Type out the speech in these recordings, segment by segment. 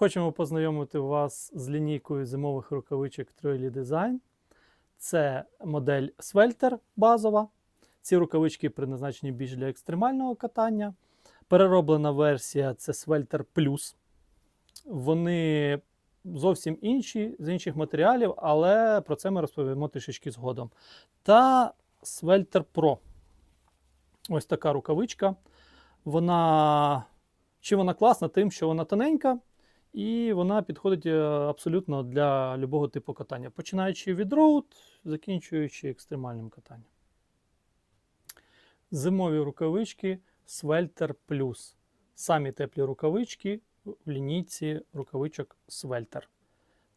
Хочемо познайомити вас з лінійкою зимових рукавичок Troily Design. Це модель Swelter базова. Ці рукавички призначені більш для екстремального катання. Перероблена версія це Swelter Plus. Вони зовсім інші, з інших матеріалів, але про це ми розповімо трішечки згодом. Та Swelter Pro. Ось така рукавичка. Вона. Чи вона класна, тим, що вона тоненька, і вона підходить е, абсолютно для любого типу катання, починаючи від роуд, закінчуючи екстремальним катанням. Зимові рукавички Swelter Plus. Самі теплі рукавички в лінійці рукавичок Swelter.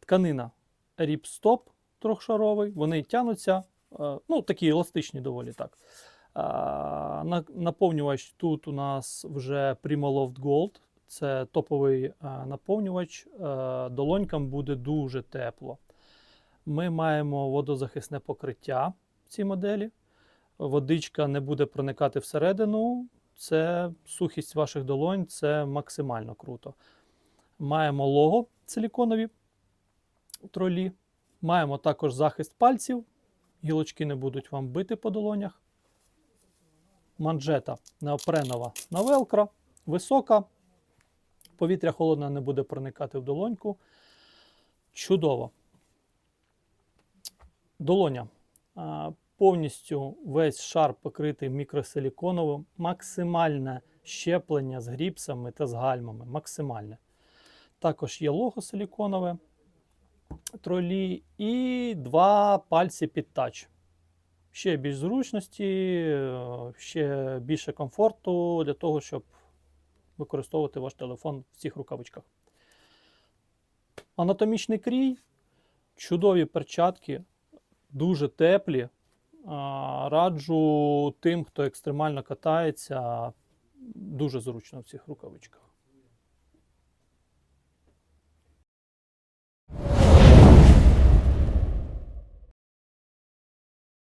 Тканина Ripstop трьохшаровий, вони тянуться, е, ну такі еластичні доволі так. Наповнювач тут у нас вже Primaloft Gold. Це топовий наповнювач. Е, Долонькам буде дуже тепло. Ми маємо водозахисне покриття в цій моделі. Водичка не буде проникати всередину. Це сухість ваших долонь, це максимально круто. Маємо лого силіконові тролі. Маємо також захист пальців. Гілочки не будуть вам бити по долонях манжета неопренова на велкро, висока. Повітря холодне не буде проникати в долоньку. Чудово. Долоня. Повністю весь шар покритий мікросиліконовим. Максимальне щеплення з гріпсами та з гальмами. Максимальне. Також є лого силіконове тролі і два пальці під тач ще більш зручності, е, ще більше комфорту для того, щоб використовувати ваш телефон в цих рукавичках. Анатомічний крій, чудові перчатки, дуже теплі. Раджу тим, хто екстремально катається, дуже зручно в цих рукавичках.